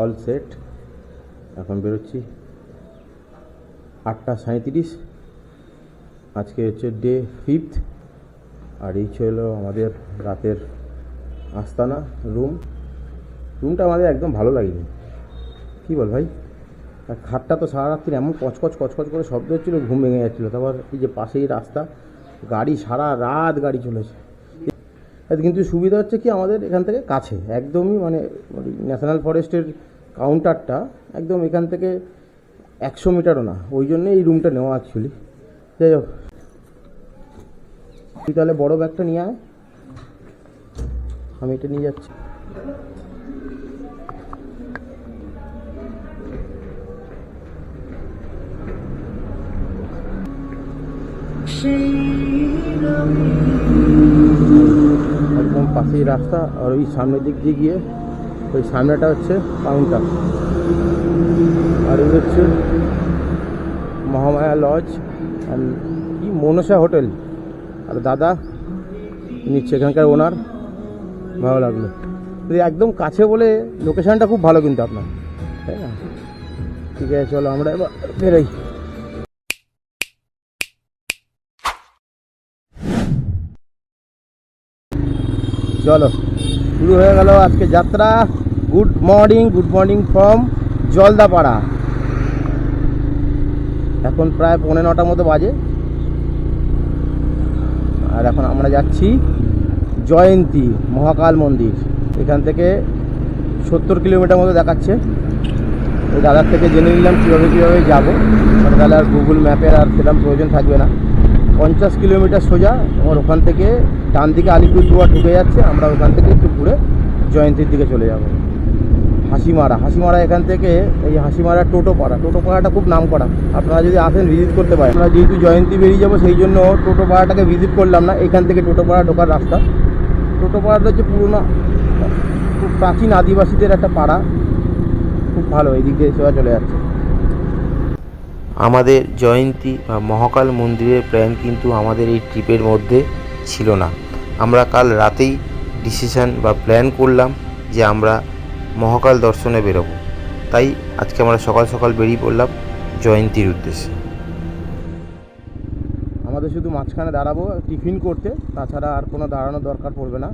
All set. এখন বেরোচ্ছি। আটটা সাঁইত্রিশ। আজকে হচ্ছে ডে ফিফথ। আর এই ছিল আমাদের রাতের আস্তানা রুম। রুমটা আমাদের একদম ভালো লাগেনি। কী বল ভাই? আর খাটটা তো সারা রাত্রি এমন কচকচ কচকচ করে শব্দ হচ্ছিল, ঘুম ভেঙে যাচ্ছিল। তারপর এই যে পাশেই রাস্তা, গাড়ি সারা রাত গাড়ি চলেছে। কিন্তু সুবিধা হচ্ছে কি আমাদের এখান থেকে কাছে। একদমই মানে ন্যাশনাল ফরেস্টের কাউন্টারটা একদম এখান থেকে একশো মিটারও না, ওই জন্য এই রুমটা নেওয়া অ্যাকচুয়ালি যাই হোক, তুই তাহলে বড় ব্যাগটা নিয়ে আয়। আমি এটা নিয়ে যাচ্ছি। একদম পাশেই রাস্তা, আর ওই সামনের দিক দিয়ে গিয়ে ওই সামনেটা হচ্ছে কাউন্টার আর ওই হচ্ছে মহামায়া লজ অ্যান্ড কি মনসা হোটেল। আর দাদা, নিচ্ছে এখানকার ওনার ভালো লাগল। একদম কাছে বলে লোকেশানটা খুব ভালো কিন্তু আপনার, তাই না? ঠিক আছে, চলো আমরা এবার বেরোই। চলো। শুরু হয়ে গেল আজকে যাত্রা। Good morning good morning from Jaldapara. এখন প্রায় পৌনে নটার মতো বাজে। আর এখন আমরা যাচ্ছি জয়ন্তী মহাকাল মন্দির। এখান থেকে সত্তর কিলোমিটার মতো দেখাচ্ছে। ওই দাদার থেকে জেনে নিলাম কীভাবে কীভাবে যাব। তাহলে আর গুগল ম্যাপের আর সেরকম প্রয়োজন থাকবে না। পঞ্চাশ কিলোমিটার সোজা আমার ওখান থেকে ডান দিকে আলিপুরদুয়ার ঢুকে যাচ্ছে। আমরা ওখান থেকে একটু ঘুরে জয়ন্তীর দিকে চলে যাব। হাসিমারা। হাসিমারা এখান থেকে, এই হাসিমারা টোটো পাড়া টোটো পাড়াটা খুব নাম করা আপনারা যদি আসেন ভিজিট করতে পারেন। আমরা যেহেতু জয়ন্তী বেরিয়ে যাব, সেই জন্য টোটো পাড়াটাকে ভিজিট করলাম না। এখান থেকে টোটো পাড়া ঢোকার রাস্তা। টোটো পাড়াটা হচ্ছে পুরোনো, খুব প্রাচীন আদিবাসীদের একটা পাড়া। খুব ভালো এই দিক দিয়ে সেবা চলে যাচ্ছে। আমাদের জয়ন্তী বা মহাকাল মন্দিরের প্ল্যান কিন্তু আমাদের এই ট্রিপের মধ্যে ছিল না। আমরা কাল রাতেই ডিসিশান বা প্ল্যান করলাম যে আমরা মহাকাল দর্শনে বেরোবো। তাই আজকে আমরা সকাল সকাল বেরিয়ে পড়লাম জয়ন্তীর উদ্দেশ্যে। আমাদের শুধু মাঝখানে দাঁড়াবো টিফিন করতে, তাছাড়া আর কোনো দাঁড়ানোর দরকার পড়বে না।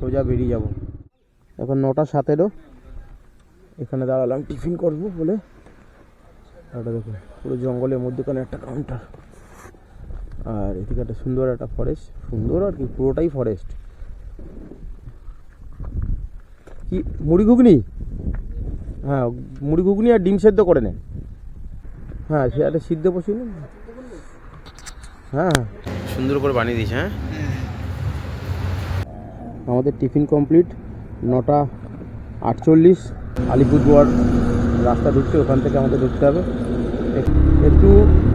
সোজা বেরিয়ে যাব। এখন নটা সতেরো। এখানে দাঁড়ালাম, টিফিন করব বলে। এটা দেখুন পুরো জঙ্গলের মধ্যেখানে একটা কাউন্টার আর এদিকে একটা সুন্দর একটা ফরেস্ট সুন্দর আর কি পুরোটাই ফরেস্ট কি মুড়ি ঘুগনি? হ্যাঁ মুড়ি ঘুগনি আর ডিম সেদ্ধ করে নেন। হ্যাঁ সে একটা সিদ্ধ বসিয়ে নিন হ্যাঁ হ্যাঁ। সুন্দর করে বানিয়ে দিয়েছে হ্যাঁ? আমাদের টিফিন কমপ্লিট নটা আটচল্লিশ আলিপুরদুয়ার রাস্তা ঢুকছে, ওখান থেকে আমাদের ঢুকতে হবে। একটু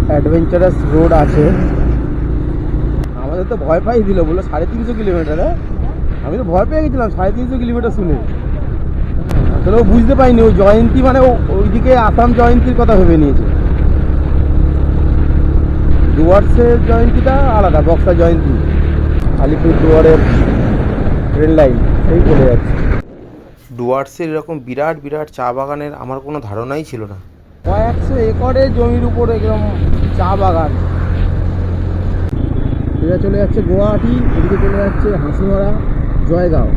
অ্যাডভেঞ্চারাস রোড আছে। আমাদের তো ভয় পাই দিল, বলল সাড়ে তিনশো কিলোমিটার হ্যাঁ? আমি তো ভয় পেয়ে গেছিলাম, সাড়ে তিনশো কিলোমিটার শুনে। আসলে ও বুঝতে পারিনি, ও জয়ন্তী মানে ওইদিকে আসাম জয়ন্তীর কথা ভেবে নিয়েছে। ডুয়ার্সের জয়ন্তীটা আলাদা, বক্সা জয়ন্তী। আলিপুরদুয়ারের রেল লাইন এই চলে যাচ্ছে। ডুয়ার্সের এরকম বিরাট বিরাট চা বাগানের আমার কোনো ধারণাই ছিল না। কয়েকশো একরে জমির উপর একদম চা বাগান। এটা চলে যাচ্ছে গুয়াহাটি, এদিকে চলে যাচ্ছে হাসিমারা, জয়গাঁও।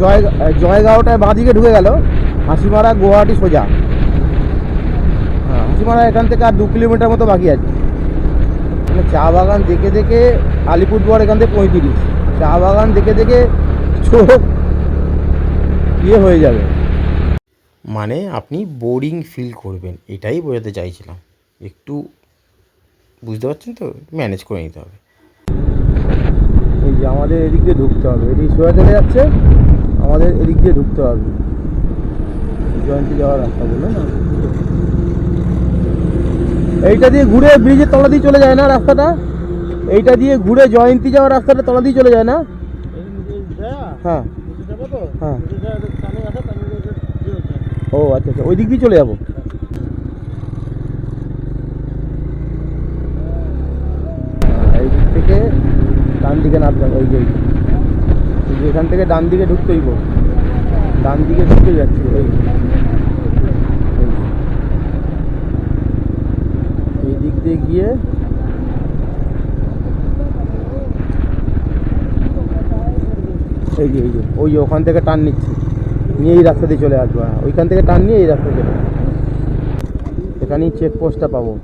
জয় জয়গাঁওটায় বাঁদিকে ঢুকে গেল, হাসিমারা, গুয়াহাটি সোজা। হ্যাঁ হাসিমারা এখান থেকে আর দু কিলোমিটার মতো বাকি আছে। মানে চা বাগান দেখে দেখে আলিপুরদুয়ার এখান থেকে পঁয়ত্রিশ। চা বাগান দেখে দেখে চোখ ইয়ে হয়ে যাবে। মানে আপনি বোরিং ফিল করবেন এটাই বোঝাতে চাইছিলাম। একটু বুঝতে পারছেন তো? ম্যানেজ করে নিতে হবে। এই যে আমাদের এদিক দিয়ে ঢুকতে হবে। এদিক সোজা চলে যাচ্ছে আমাদের এদিক দিয়ে ঢুকতে হবে। জয়ন্তী যাওয়ার রাস্তা বলল না? এইটা দিয়ে ঘুরে ব্রিজের তলা দিয়ে চলে যায় না রাস্তাটা? এইটা দিয়ে ঘুরে জয়ন্তী যাওয়ার রাস্তাটা তলা দিয়ে চলে যায় না? হ্যাঁ। হ্যাঁ। ও আচ্ছা আচ্ছা। ওই দিক দিয়ে চলে যাব। এই দিক থেকে ডান দিকে নামতে ওই যে। এখান থেকে ডান দিকে ঢুকতেই বল ডান দিকে ঢুকে যাচ্ছে। এই দিক দিয়ে গিয়ে এই যে এই যে, ওই যে ওখান থেকে টান নিচ্ছি। নিয়ে এই রাস্তা দিয়ে চলে আসব। হ্যাঁ ওইখান থেকে টান নিয়ে এই রাস্তা চলে। এখানেই চেক পোস্টটা পাবো।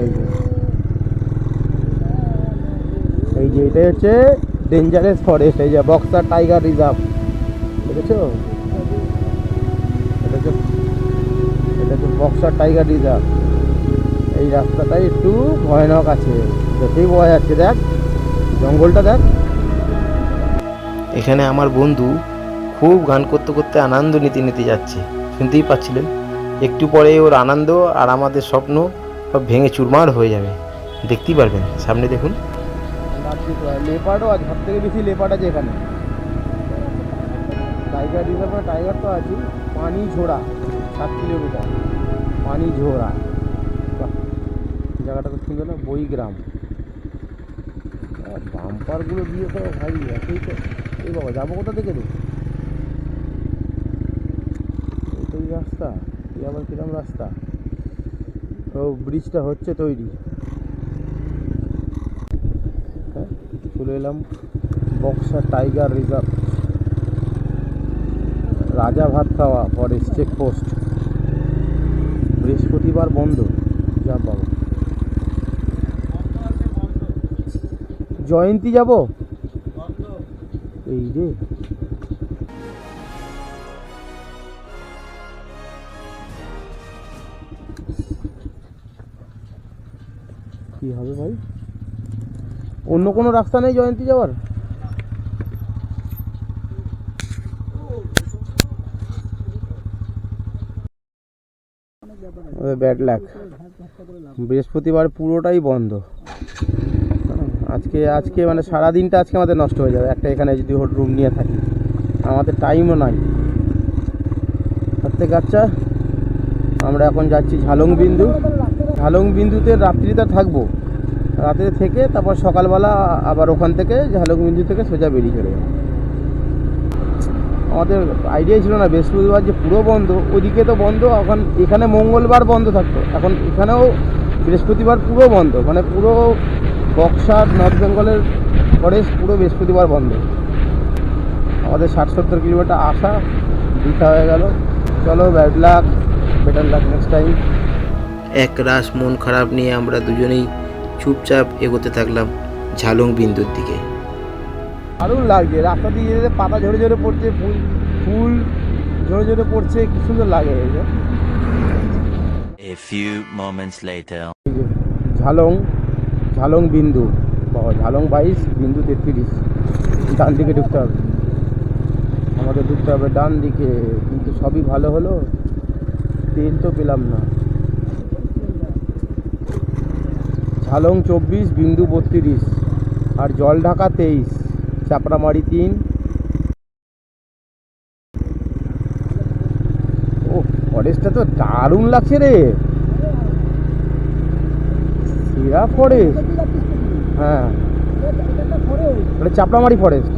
এই যে। এটাই হচ্ছে ডেঞ্জারাস ফরেস্ট এই যে বক্সার টাইগার রিজার্ভ দেখেছ? এটা হচ্ছে, এটা বক্সার টাইগার রিজার্ভ এই রাস্তাটাই একটু ভয়ানক আছে। দেখেই বোঝা যাচ্ছে, দেখ। জঙ্গলটা দেখ। এখানে আমার বন্ধু খুব গান করতে করতে আনন্দ নিতে নিতে যাচ্ছে। শুনতেই পাচ্ছিলেন? একটু পরে ওর আনন্দ আর আমাদের স্বপ্ন সব ভেঙে চুরমার হয়ে যাবে। দেখতেই পারবেন। সামনে দেখুন। লেপার্ডও আছে, সব থেকে বেশি লেপার্ড আছে এখানে। টাইগার রিজার্ভ টাইগার তো আছে পানি ঝোড়া, সাত কিলোমিটার। পানি ঝোড়া। জায়গাটা খুব সুন্দর না বইগ্রাম বাম্পারগুলো দিয়ে তো ভাই, একেই তো এই বাবা, যাব কোথা থেকে রে? এই রাস্তা, এই আবার কিরম রাস্তা? ও ব্রিজটা হচ্ছে তৈরি। হ্যাঁ চলে এলাম বক্সা টাইগার রিজার্ভ। রাজা ভাত খাওয়া ফরেস্ট চেকপোস্ট বৃহস্পতিবার বন্ধ। যা বাবা। জয়ন্তী যাব? এই রে কি হবে ভাই? অন্য কোনো রাস্তা নেই জয়ন্তী যাওয়ার? ব্যাড লাক বৃহস্পতিবার পুরোটাই বন্ধ। আজকে আজকে মানে সারা দিনটা আজকে আমাদের নষ্ট হয়ে যাবে। একটা এখানে যদি রুম নিয়ে থাকি। আমাদের টাইমও নাই। থেকে আচ্ছা আমরা এখন যাচ্ছি ঝালং বিন্দু। ঝালং বিন্দুতে রাত্রিতে থাকব। রাতে থেকে তারপর সকালবেলা আবার ওখান থেকে ঝালং বিন্দু থেকে সোজা বেরিয়ে চলে যাব। আমাদের আইডিয়াই ছিল না, বৃহস্পতিবার যে পুরো বন্ধ ওইদিকে তো বন্ধ, এখন এখানে মঙ্গলবার বন্ধ থাকতো। এখন এখানেও বৃহস্পতিবার পুরো বন্ধ। মানে পুরো বক্সার নর্থ বেঙ্গলের ফরেস্ট পুরো বৃহস্পতিবার বন্ধ। আমাদের ষাট সত্তর কিলোমিটার আসা দিতে হয়ে গেল। চলো bad luck better luck next time এক রাস মন খারাপ নিয়ে আমরা দুজনেই চুপচাপ এগোতে থাকলাম ঝালং বিন্দুর দিকে। দারুণ লাগছে রাস্তা দিয়ে যেতে পাতা ঝরে ঝরে পড়ছে ফুল ফুল ঝরে ঝরে পড়ছে কি সুন্দর লাগে A few moments later. Jhalong Jhalong বিন্দু ঝালং বাইশ, বিন্দু তেত্রিশ। ডান দিকে ঢুকতে হবে। আমাদের ঢুকতে হবে ডান দিকে, কিন্তু সবই ভালো হলো। তেল তো পেলাম না। ঝালং চব্বিশ, বিন্দু বত্রিশ। আর জল ঢাকা তেইশ, চাপড়ামারি তিন। ও, ফরেস্টটা তো দারুণ লাগছে রে। সেরা ফরেস্ট হ্যাঁ। ওটা চাপড়ামারি ফরেস্ট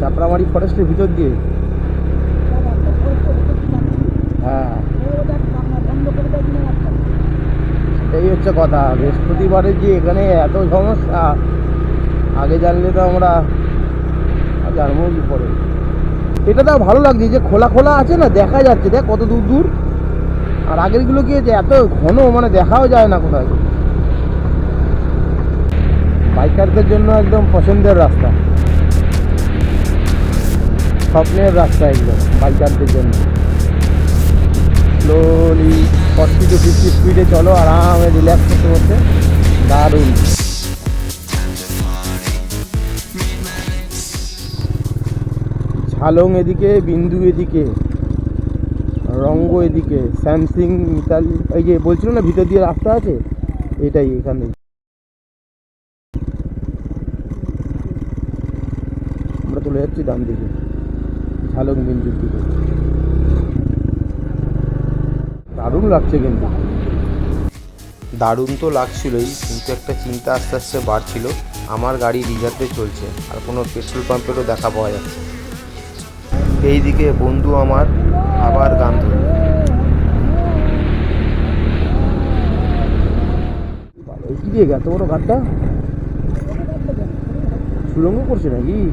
চাপড়ামারি ফরেস্টের ভিতর দিয়ে। হ্যাঁ। এই হচ্ছে কথা। বৃহস্পতিবারে যে এখানে এত সমস্যা, আগে জানলে তো আমরা জানব কি পরে এটা তো ভালো লাগছে যে খোলা খোলা আছে না? দেখা যাচ্ছে। দেখ কত দূর দূর। আর আগেরগুলো কি যে এত ঘন মানে দেখাও যায় না কোথায়? বাইকারদের জন্য একদম পছন্দের রাস্তা। স্বপ্নের রাস্তা একদম বাইকারদের জন্য। স্লোলি ফর্টি টু ফিফটি স্পিডে চলো, আরামে রিল্যাক্স করতে করতে। দারুণ। ঝালং এদিকে, বিন্দু এদিকে। রঙ্গ এদিকে, স্যামসিং, মিতালি, এই যে বলছিল না, ভিতর দিয়ে রাস্তা আছে? এটাই এখানে আমরা চলে যাচ্ছি ডান দিকে, ঝালং বিন্দুর দিকে। দারুণ লাগছে কিন্তু। দারুণ তো লাগছিলই, কিন্তু একটা চিন্তা আস্তে আস্তে বাড়ছিল। আমার গাড়ি রিজার্ভে চলছে, আর কোনো পেট্রোল পাম্পেরও দেখা পাওয়া যাচ্ছে না। এইদিকে বন্ধু আমার আবার গান ধরল। দিয়ে এত বড় ঘাটটা সুরঙ্গ করছে নাকি?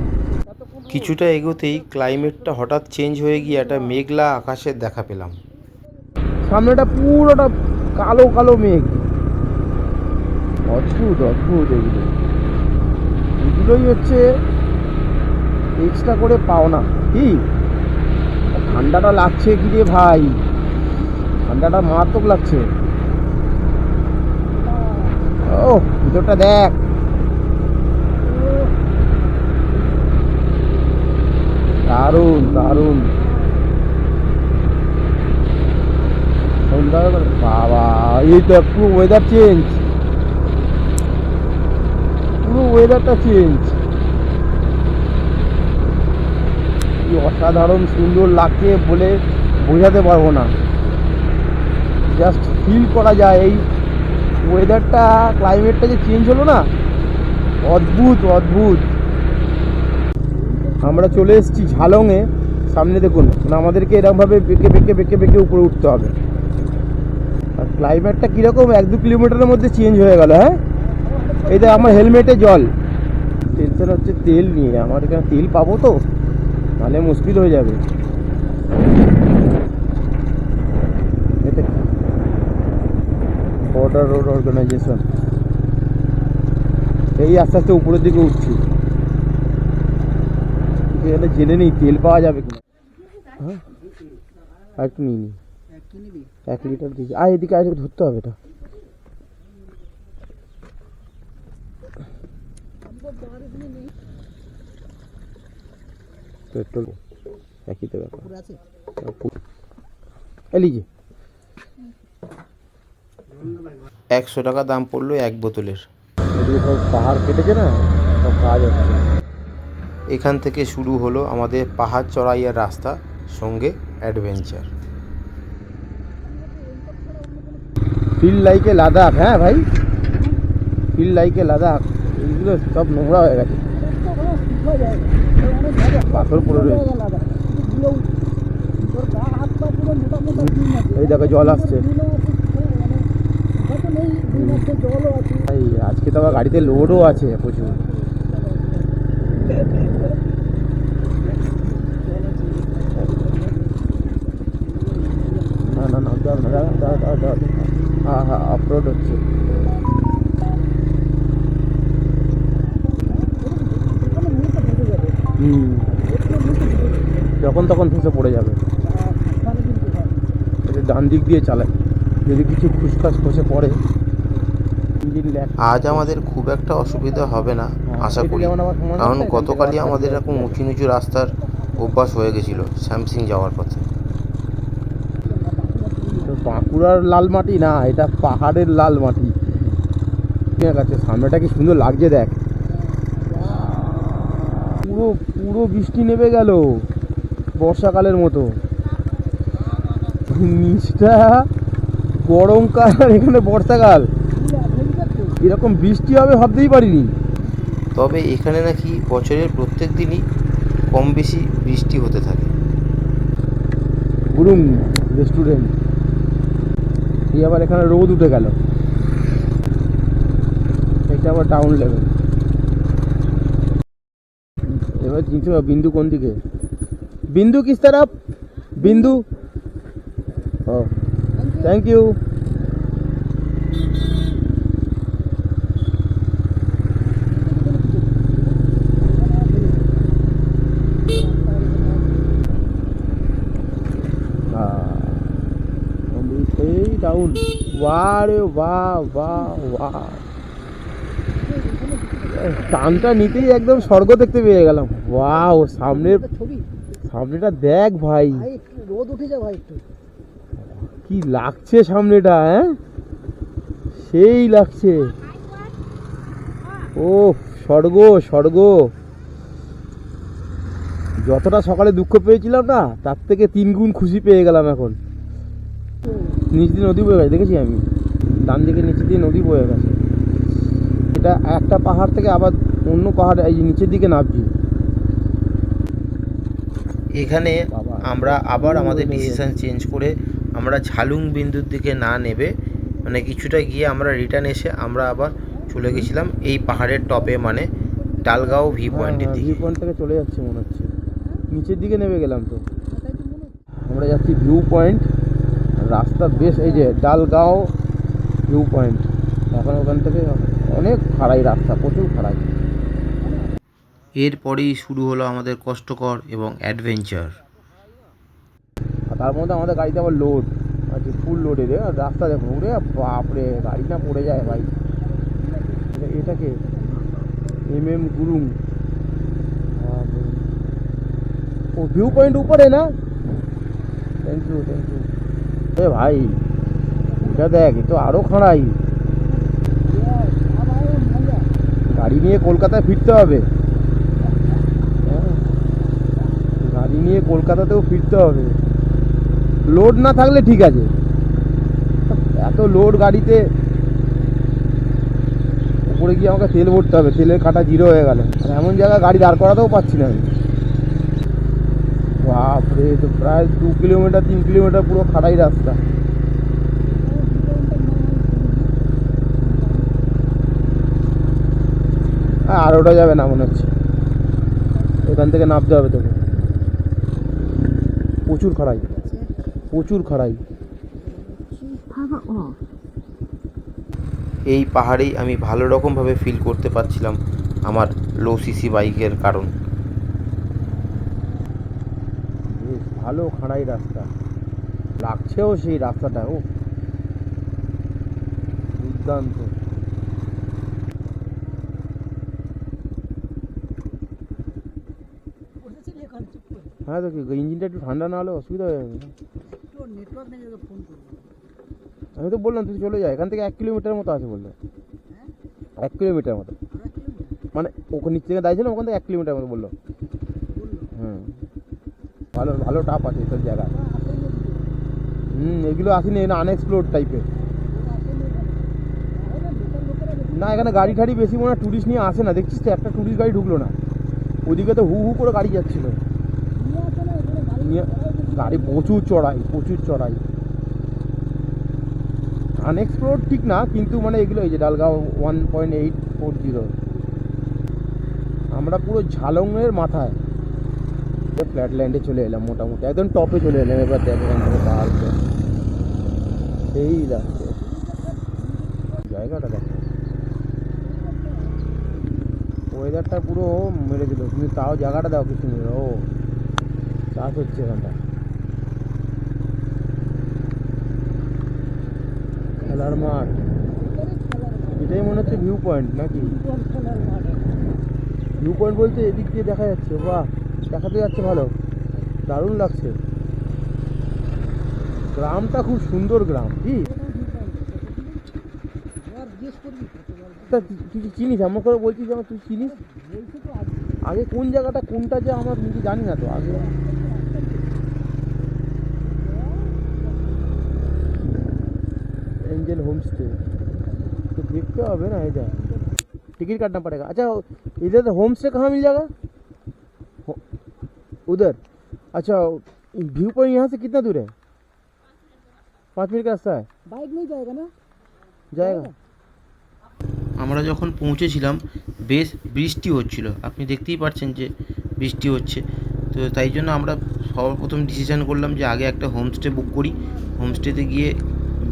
কিছুটা এগোতেই ক্লাইমেটটা হঠাৎ চেঞ্জ হয়ে গিয়ে একটা মেঘলা আকাশের দেখা পেলাম। সামনেটা পুরোটা কালো কালো মেঘ। অদ্ভুত অদ্ভুত এগুলো। এগুলোই হচ্ছে এক্সট্রা করে পাওনা। কি? ঠান্ডাটা লাগছে কি রে ভাই? ঠান্ডাটা মারাত্মক লাগছে। ও ভিতরটা দেখ। হয়ে গেল। বাবা, এই তো পুরো ওয়েদার চেঞ্জ পুরো ওয়েদারটা চেঞ্জ কি অসাধারণ সুন্দর লাগছে বলে বোঝাতে পারব না। জাস্ট ফিল করা যায় এই ওয়েদারটা ক্লাইমেটটা যে চেঞ্জ হলো না? অদ্ভুত অদ্ভুত। আমরা চলে এসেছি ঝালংয়ে। সামনে দেখুন মানে আমাদেরকে এরকমভাবে বেঁকে বেঁকে বেঁকে বেঁকে উপরে উঠতে হবে। আর ক্লাইমেটটা কীরকম? এক দু কিলোমিটারের মধ্যে চেঞ্জ হয়ে গেল হ্যাঁ? এই দেখ আমার হেলমেটে জল। টেনশন হচ্ছে তেল নিয়ে। আমার এখানে তেল পাবো তো? নাহলে মুশকিল হয়ে যাবে। এটা বর্ডার রোড অর্গানাইজেশন এই আস্তে আস্তে উপরের দিকে উঠছি। এখানে জেনে নেই, তেল পাওয়া যাবে কিনা। হ্যাঁ? আর একটু নিই এক লিটার দিয়েছি। আর এদিকে আগে ধরতে হবে এটা। পেট্রোল একই তো ব্যাপার। এলিজি একশো টাকা দাম পড়ল এক বোতলের। পাহাড় কেটেছে না সব কাজ হচ্ছে। এখান থেকে শুরু হলো আমাদের পাহাড় চড়াইয়ের রাস্তা সঙ্গে অ্যাডভেঞ্চার। ফিল লাইকে লাদাখ হ্যাঁ ভাই? Feel like a Ladakh. এইগুলো সব নোংরা হয়ে গেছে। পাথর পড়ে রয়েছে। এই দেখো জল আসছে। আজকে তো আবার গাড়িতে লোডও আছে প্রচুর না না না দাও না দাও দাও দাও দাও হ্যাঁ হ্যাঁ আপলোড হচ্ছে হুম যখন তখন ধসে পড়ে যাবে। এটা ডান দিক দিয়ে চালায় যদি কিছু খুসখাস খসে পড়ে আজ আমাদের খুব একটা অসুবিধা হবে না আশা করি। কারণ গতকালই আমাদের এরকম উঁচু নিচু রাস্তার অভ্যাস হয়ে গেছিল স্যামসিং যাওয়ার পথে। তো বাঁকুড়ার লাল মাটি না এটা পাহাড়ের লাল মাটি। ঠিক আছে সামনেটা কি সুন্দর লাগছে দেখ। পুরো পুরো বৃষ্টি নেমে গেল। বর্ষাকালের মতো। নিচটা গরমকাল আর এখানে বর্ষাকাল। এরকম বৃষ্টি হবে ভাবতেই পারিনি। তবে এখানে নাকি বছরের প্রত্যেক দিনই কম বেশি বৃষ্টি হতে থাকে। গুরুম রেস্টুরেন্ট। এই আবার এখানে রোদ উঠে গেল। এটা আবার ডাউন লেভেল এবার চিনতে পারো বিন্দু কোন দিকে? তরফ? বিন্দু। ও থ্যাংক ইউ এই ডাউন বাহ রে বাহ বাহ বাহ টানটা নিতেই একদম স্বর্গ দেখতে পেয়ে গেলাম। ওয়াও, সামনের ছবি। সামনেটা দেখ ভাই। রোদ উঠে যা ভাই একটু। কি লাগছে সামনেটা হ্যাঁ? সেই লাগছে। ও স্বর্গ স্বর্গ। যতটা সকালে দুঃখ পেয়েছিলাম না তার থেকে তিন গুণ খুশি পেয়ে গেলাম এখন। নিচ দিয়ে নদী বয়ে গেছে দেখেছি আমি। ডান দিকে নিচে দিয়ে নদী বয়ে গেছে। এটা একটা পাহাড় থেকে আবার অন্য পাহাড় এই যে নিচের দিকে নামছি। এখানে। আমরা আবার আমাদের হয়ে ডিসিশন চেঞ্জ করে আমরা ঝালুং বিন্দুর দিকে না নেবে মানে কিছুটা গিয়ে আমরা রিটার্ন এসে আমরা আবার চলে গেছিলাম এই পাহাড়ের টপে মানে ডালগাঁও ভি পয়েন্টের ভিউ দিকে। পয়েন্ট থেকে চলে যাচ্ছে মনে হচ্ছে। নিচের দিকে নেমে গেলাম তো। আমরা যাচ্ছি ভিউ পয়েন্ট রাস্তা বেশ এই যে ডালগাঁও ভিউ পয়েন্ট এখন ওখান থেকে অনেক খাড়াই রাস্তা প্রচুর খাড়াই। এরপরেই শুরু হলো আমাদের কষ্টকর এবং অ্যাডভেঞ্চার তার মধ্যে আমাদের গাড়িতে আবার লোড আছে ফুল লোডে রে রাস্তা দেখুন ওরে বাপরে গাড়ি না পড়ে যায় ভাই। এটা- এটাকে এম এম গুরুং ও ভিউ পয়েন্ট উপরে না? থ্যাংক ইউ থ্যাংক ইউ এ ভাই, এটা দেখ, এ তো আরও খাড়াই। গাড়ি নিয়ে কলকাতায় ফিরতে হবে হ্যাঁ। গাড়ি নিয়ে কলকাতাতেও ফিরতে হবে। লোড না থাকলে ঠিক আছে। এত লোড গাড়িতে। উপরে গিয়ে আমাকে তেল ভরতে হবে, তেলের কাটা জিরো হয়ে গেল। আর এমন জায়গায় গাড়ি দাঁড় করাতেও পাচ্ছি না আমি। বাপরে, তো প্রায় দু কিলোমিটার, তিন কিলোমিটার পুরো খাড়াই রাস্তা। হ্যাঁ আর ওটা যাবে না মনে হচ্ছে। এখান থেকে নামতে হবে তোকে। প্রচুর খাড়াই প্রচুর খাড়াই এই পাহাড়েই আমি ভালো রকমভাবে ফিল করতে পারছিলাম আমার লো সিসি বাইকের কারণ। বেশ ভালো খাড়াই রাস্তা। লাগছেও সেই রাস্তাটা ও দুর্দান্ত বসেছিলি এখন চুপ করে হ্যাঁ তো কি ইঞ্জিনটা একটু ঠান্ডা না হলে অসুবিধা হয়ে যাবে আমি তো বললাম তুই চলে যা এখান থেকে এক কিলোমিটার মতো আছে বললে এক কিলোমিটার মতো মানে ওখানে নিচ থেকে দাঁড়িয়েছিলাম ওখান থেকে এক কিলোমিটার মতো বলল হুম ভালো ভালো টাপ আছে এসব জায়গায় ওরা হুম এগুলো আসেনি না আনএক্সপ্লোর টাইপের না এখানে গাড়ি ঠাড়ি বেশি মনে হয় টুরিস্ট নিয়ে আসে না দেখছিস তো একটা টুরিস্ট গাড়ি ঢুকলো না ওদিকে তো হু হু করে গাড়ি যাচ্ছিল নিয়ে আসে না এখানে গাড়ি নিয়ে গাড়ি প্রচুর চড়াই প্রচুর চড়াই। আনএক্সপ্লোর ঠিক না, কিন্তু মানে এগুলো এই যে Dalgaon one point eight four zero আমরা পুরো ঝালংয়ের মাথায় ফ্ল্যাট ল্যান্ডে চলে এলাম মোটামুটি, একদম টপে চলে এলাম এবার দেখ এখান থেকে পাহাড় উঠে। সেই লাগছে জায়গাটা দেখো। ওয়েদারটা পুরো মেরে দিল, তুমি তাও জায়গাটা দাও কিছু মেরে ও। চাষ হচ্ছে এখানটা খেলার মাঠ। এটাই মনে হচ্ছে ভিউ পয়েন্ট নাকি? ভিউ পয়েন্ট বলতে এদিক দিয়ে দেখা যাচ্ছে, বাহ, দেখাতে যাচ্ছে ভালো। দারুণ লাগছে। গ্রামটা খুব সুন্দর গ্রাম, কি? তা তুই- চিনিস? এমন করে বলছিস যেমন তুই চিনিস? আগে কোন জায়গাটা, কোনটা যে আমার জানি না তো, আগে। तो देखते हो ना इधर टिकट काटना पड़ेगा अच्छा इधर तो होम स्टे कहाँ मिल जाएगा हो- उधर अच्छा व्यू पॉइंट यहाँ से कितना दूर है पाँच मिनट का रास्ता है বাইক নিয়ে যায়গা না जाएगा আমরা যখন পৌঁছেছিলাম বেশ বৃষ্টি হচ্ছিল আপনি দেখতেই পাচ্ছেন যে বৃষ্টি হচ্ছে তো তাই জন্য আমরা সর্বপ্রথম ডিসিশন করলাম যে আগে একটা হোমস্টে বুক করি হোমস্টেতে গিয়ে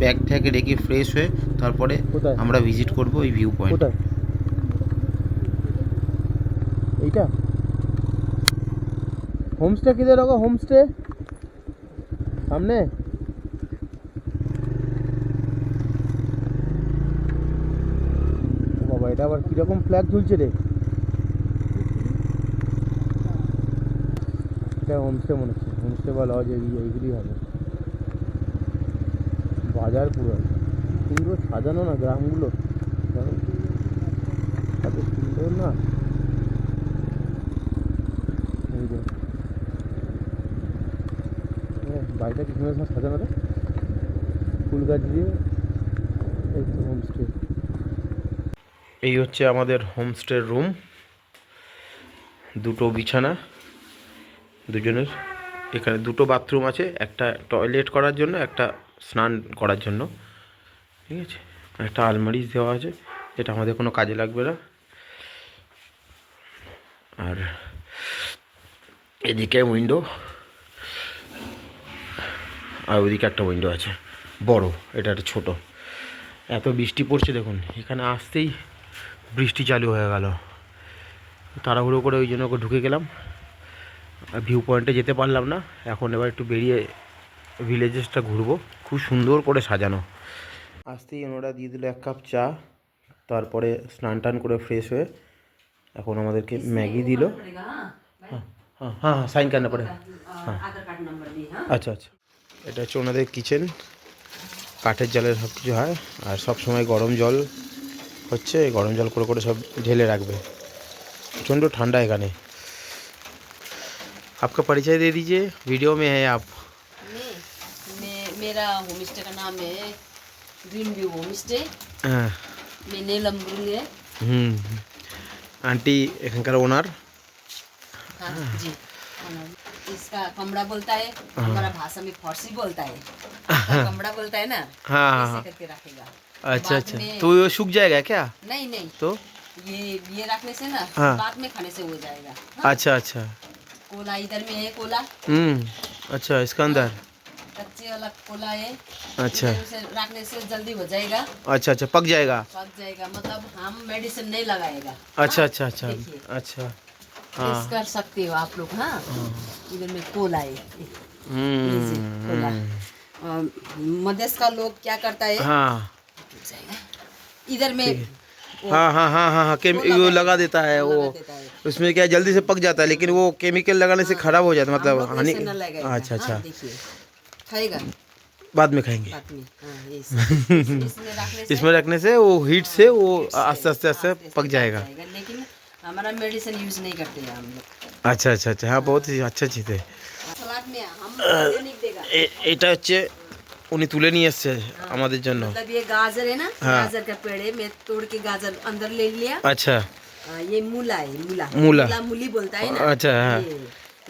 ব্যাগ ট্যাগ রেখে ফ্রেশ হয়ে তারপরে আমরা ভিজিট করব ওই ভিউ পয়েন্ট এইটা? হোমস্টে কিধর होगा হোমস্টে সামনে? বাবা এটা আবার কীরকম ফ্ল্যাগ ঝুলছে রে। এটা হোমস্টে মনে হচ্ছে। হোমস্টে বা লজ এইগুলি হবে। বাজার পুরো। সুন্দর সাজানো না গ্রামগুলো। এত সুন্দর না। বাড়িটা কি সুন্দর সাজানো রে? ফুল গাছ দিয়ে তো হোমস্টে এই হচ্ছে আমাদের হোমস্টের রুম দুটো বিছানা। দুজনের। এখানে দুটো বাথরুম আছে। একটা টয়লেট করার জন্য, একটা স্নান করার জন্য, ঠিক আছে? একটা আলমারি দেওয়া আছে, যেটা আমাদের কোনো কাজে লাগবে না। আর এদিকে উইন্ডো, আর ওইদিকে একটা উইন্ডো আছে, বড়, এটা একটা ছোটো। এত বৃষ্টি পড়ছে দেখুন, এখানে আসতেই বৃষ্টি চালু হয়ে গেল। তাড়াহুড়ো করে ওই জন্য ওকে ঢুকে গেলাম। ভিউ পয়েন্টে যেতে পারলাম না, এখন এবার একটু বেরিয়ে ভিলেজেসটা ঘুরবো। খুব সুন্দর করে সাজানো আসতেই ওনারা দিয়ে দিল এক কাপ চা তারপরে স্নান টান করে ফ্রেশ হয়ে এখন আমাদেরকে ম্যাগি দিল হ্যাঁ হ্যাঁ হ্যাঁ সাইন করনা পড়ে आधार कार्ड नंबर भी हाँ আচ্ছা আচ্ছা এটা হচ্ছে ওনাদের কিচেন কাঠের জলের সব কিছু হয় আর সব সময় গরম জল হচ্ছে গরম জল করে করে সব ঢেলে রাখবে প্রচণ্ড ঠান্ডা এখানে आपका परिचय दे दीजिए वीडियो में है आप मैं मैं मेरा होम स्टे का नाम है ग्रीन व्यू होम स्टे मैं नीलम है। हम्म, हम्म। आंटी एखनकार ओनर? हाँ जी। इसका कमरा बोलता है हाँ। हमारा भाषा में फारसी बोलता है। हाँ। कमरा बोलता है ना हाँ, हाँ करके रखेगा। अच्छा अच्छा। तो ये सूख जाएगा क्या? नहीं नहीं। तो? ये ये रखने से ना हाँ। बाद में खाने से हो जाएगा। हाँ? अच्छा अच्छा। कोला इधर में है कोला। हम्म अच्छा इसका अंदर। हाँ। कच्चे वाला कोला है। अच्छा। इधर से रखने से जल्दी हो जाएगा। अच्छा अच्छा पक जाएगा। पक जाएगा मतलब हम मेडिसिन नहीं लगाएगा। अच्छा हाँ? अच्छा अच्छा अच्छा। हाँ। कर सकते हो आप लोग हाँ। इधर में कोला है कोला हम्म मधेश का लोग क्या करता है? हाँ। इधर में हाँ। हाँ हाँ हाँ हाँ केम वो लगा देता है वो देता है। उसमें क्या जल्दी से पक जाता है लेकिन वो केमिकल लगाने से खराब हो जाता है मतलब हानि अच्छा हाँ, अच्छा खाएगा बाद में खाएंगे बाद में हाँ, ये इसमें इसमें रखने से इसमें रखने से वो हीट से वो आस्ते आस्ते आस्ते पक जाएगा लेकिन हमारा मेडिसिन यूज नहीं करते हैं हम लोग अच्छा अच्छा अच्छा हाँ बहुत ही अच्छा चीज़ है सलाद में हम ऑर्गेनिक देगा এ- এটা হচ্ছে উনি তুলে নিয়ে এসছে আমাদের জন্য मतलब ये गाजर है ना हाँ। गाजर का पेड़ है मैं तोड़ के गाजर अंदर ले लिया আচ্ছা आ, ये मूला है मूला मूला। मूली बोलता है ना अच्छा, हाँ।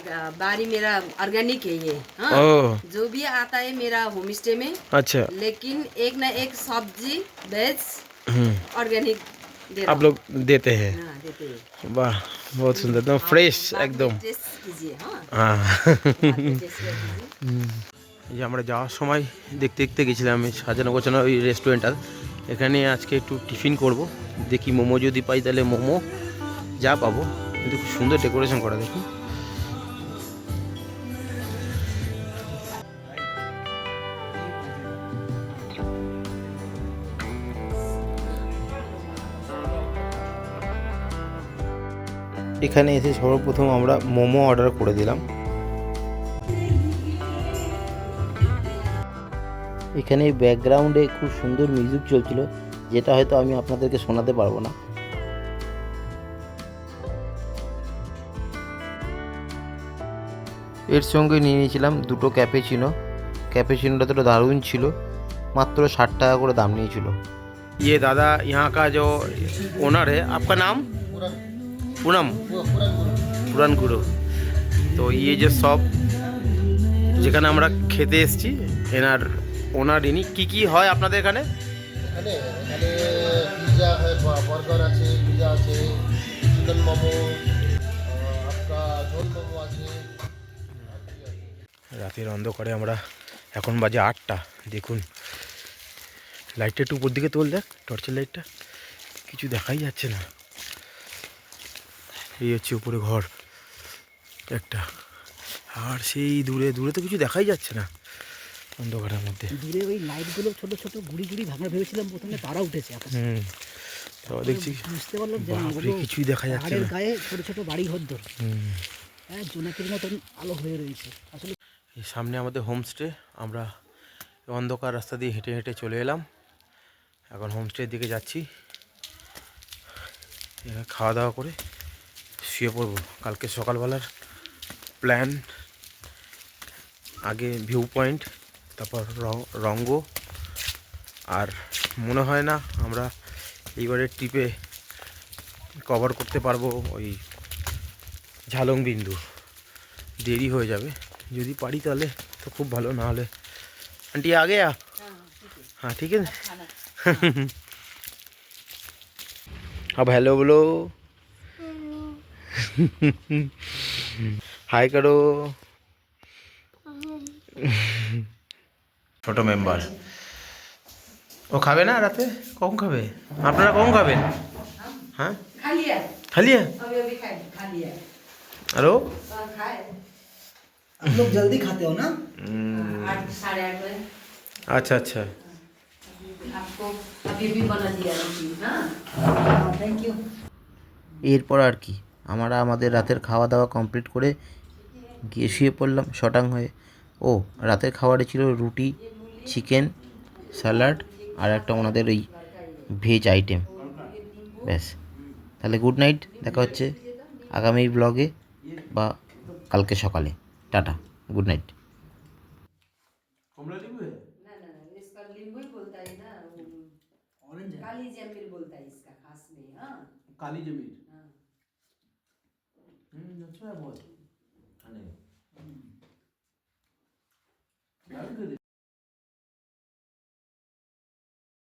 ये, आ, बारी मेरा ऑर्गेनिक है ये हाँ ओ जो भी आता है मेरा होम स्टे में अच्छा लेकिन एक ना एक सब्जी वेज हम्म ऑर्गेनिक दे रहा आप लोग देते हैं हूँ। हाँ देते हैं वाह बहुत सुंदर एकदम फ्रेश बाद में एकदम टेस्ट कीजिए हाँ হ্যাঁ बाद में टेस्ट कर कीजिए। এই যে আমরা যাওয়ার সময় দেখতে দেখতে গেছিলাম এই সাজানো গোছানো ওই রেস্টুরেন্টটা এখানে আজকে একটু টিফিন করব দেখি মোমো যদি পাই তাহলে মোমো যা পাবো কিন্তু খুব সুন্দর ডেকোরেশন করা দেখুন এখানে এসে সর্বপ্রথম আমরা মোমো অর্ডার করে দিলাম এখানে ব্যাকগ্রাউন্ডে খুব সুন্দর মিউজিক চলছিল যেটা হয়তো আমি আপনাদেরকে শোনাতে পারবো না এর সঙ্গে নিয়ে নিয়েছিলাম দুটো ক্যাপেচিনো ক্যাপেচিনোটা তো দারুণ ছিল মাত্র ষাট টাকা করে দাম নিয়েছিল ইয়ে দাদা यहाँ का जो ओनर है आपका नाम पूनम পুরান গুরু তো ইয়ে যে সব যেখানে আমরা খেতে এসেছি এনার ওনার ইনি কি কি হয় আপনাদের এখানে এখানে এখানে পিৎজা বার্গার আছে পিৎজা আছে চিকেন মোমো আপনার ঝোল মোমো আছে রাতের অন্ধকারে আমরা এখন বাজে আটটা দেখুন লাইটটা একটু উপর দিকে তোল দেখ টর্চের লাইটটা কিছু দেখাই যাচ্ছে না এই হচ্ছে উপরে ঘর। একটা। আর সেই দূরে দূরে তো কিছু দেখাই যাচ্ছে না অন্ধকারের মধ্যে। দূরে ওই লাইটগুলো ছোট ছোট গুড়ি গুড়ি ভাঙা ভেবেছিলাম প্রথমে তারা উঠেছে হুম। তো দেখছি বুঝতে পারলাম যে কিছুই দেখা যাচ্ছে না। গায়ে ছোট ছোট বাড়ি ঘরদোর। হুম। হ্যাঁ জোনাকির মতন আলো হয়ে রয়েছে। আসলে এই সামনে আমাদের হোমস্টে আমরা অন্ধকার রাস্তা দিয়ে হেঁটে হেঁটে চলে এলাম। এখন হোমস্টের দিকে যাচ্ছি। খাওয়া দাওয়া করে শুয়ে পড়বো কালকে সকালবেলার প্ল্যান আগে ভিউ পয়েন্ট তারপর র- রঙ্গ আর মনে হয় না আমরা এইবারের ট্রিপে কভার করতে পারবো ওই ঝালং বিন্দু দেরি হয়ে যাবে যদি পারি তাহলে তো খুব ভালো না হলে আন্টি আগে আ हाँ ठीक है खाना अब हेलो बोलो হাই করো ছোট মেম্বার ও খাবে না রাতে কখন খাবে আপনারা কখন খাবেন হ্যাঁ खा लिया খালি अभी अभी खाए खा लिया আরো हाँ, खाए आप लोग जल्दी खाते हो ना आठ साढ़े आठ बजे আচ্ছা আচ্ছা आपको अभी भी बना दिया रोटी हाँ थैंक यू এরপর আর কি আমরা আমাদের রাতের খাওয়া দাওয়া কমপ্লিট করে গিয়ে শুয়ে পড়লাম শটাং হয়ে ও রাতের খাবারে ছিল রুটি চিকেন স্যালাড আর একটা ওনাদের ওই ভেজ আইটেম ব্যাস তাহলে গুড নাইট দেখা হচ্ছে আগামী ব্লগে বা কালকে সকালে টাটা গুড নাইট ना ना ना इसका नींबू ही बोलता है ना ऑरेंज है काली जमीर 쳐야 뭐 하네요. 말 그대로